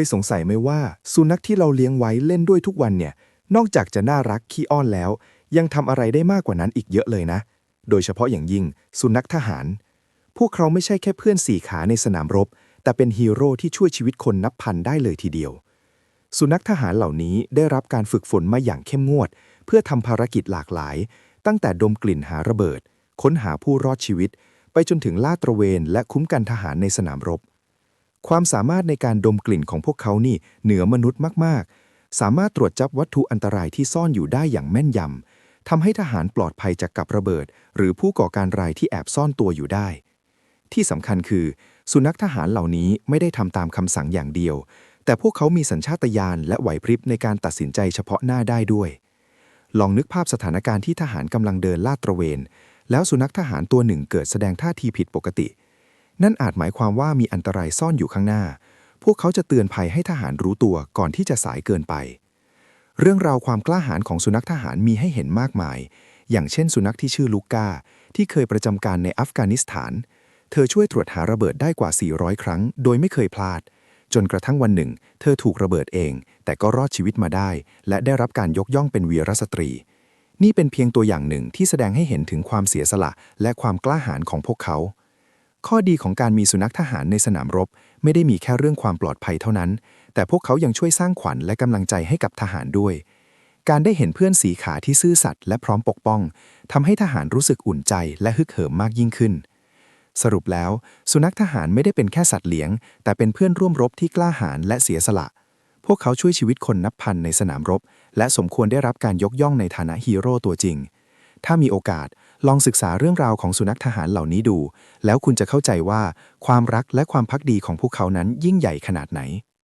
ยสงสัยไหมว่า สุนัขที่เราเลี้ยงไว้เล่นด้วยทุกวันเนี่ย นอกจากจะน่ารักขี้อ้อนแล้ว ยังทำอะไรได้มากกว่านั้นอีกเยอะเลยนะ โดยเฉพาะอย่างยิ่ง สุนัขทหาร พวกเขาไม่ใช่แค่เพื่อนสี่ขาในสนามรบ แต่เป็นฮีโร่ที่ช่วยชีวิตคนนับพันได้เลยทีเดียว สุนัขทหารเหล่านี้ได้รับการฝึกฝนมาอย่างเข้มงวด เพื่อทำภารกิจหลากหลาย ตั้งแต่ดมกลิ่นหาระเบิด ค้นหาผู้รอดชีวิต ไปจนถึงลาดตระเวนและคุ้มกันทหารในสนามรบ ความสามารถในการดมกลิ่นของพวกเขานี่เหนือมนุษย์มาก ๆ สามารถตรวจจับวัตถุอันตรายที่ซ่อนอยู่ได้อย่างแม่นยำทำให้ทหารปลอดภัยจากกับระเบิด หรือผู้ก่อการร้ายที่แอบซ่อนตัวอยู่ได้ ที่สำคัญคือ สุนัขทหารเหล่านี้ไม่ได้ทำตามคำสั่งอย่างเดียว แต่พวกเขามีสัญชาตญาณและไหวพริบในการตัดสินใจเฉพาะหน้าได้ด้วย ลองนึกภาพสถานการณ์ที่ทหารกำลังเดินลาดตระเวน แล้วสุนัขทหารตัวหนึ่งเกิดแสดงท่าทีผิดปกติ นั่นอาจหมายความว่ามีอันตรายซ่อนอยู่ข้างหน้า พวกเขาจะเตือนภัยให้ทหารรู้ตัวก่อนที่จะสายเกินไป เรื่องราวความกล้าหาญของสุนัขทหารมีให้เห็นมากมาย อย่างเช่นสุนัขที่ชื่อลูก้า ที่เคยประจำการในอัฟกานิสถาน เธอช่วยตรวจหาระเบิดได้กว่า 400 ครั้ง โดยไม่เคยพลาด จนกระทั่งวันหนึ่ง เธอถูกระเบิดเอง แต่ก็รอดชีวิตมาได้ และได้รับการยกย่องเป็นวีรสตรีนี่เป็นเพียงตัวอย่างหนึ่งที่แสดงให้เห็นถึงความเสียสละและความกล้าหาญของพวกเขา ข้อดีของการมีสุนัขทหารในสนามรบ ไม่ได้มีแค่เรื่องความปลอดภัยเท่านั้น แต่พวกเขายังช่วยสร้างขวัญและกำลังใจให้กับทหารด้วย การได้เห็นเพื่อนสีขาที่ซื่อสัตย์และพร้อมปกป้องทำให้ทหารรู้สึกอุ่นใจและฮึกเหิมมากยิ่งขึ้น สรุปแล้ว สุนัขทหารไม่ได้เป็นแค่สัตว์เลี้ยง แต่เป็นเพื่อนร่วมรบที่กล้าหาญและเสียสละ พวกเขาช่วยชีวิตคนนับพันในสนามรบ และสมควรได้รับการยกย่องในฐานะฮีโร่ตัวจริง ถ้ามีโอกาส ลองศึกษาเรื่องราวของสุนัขทหารเหล่านี้ดู แล้วคุณจะเข้าใจว่าความรักและความพักดีของพวกเขานั้นยิ่งใหญ่ขนาดไหน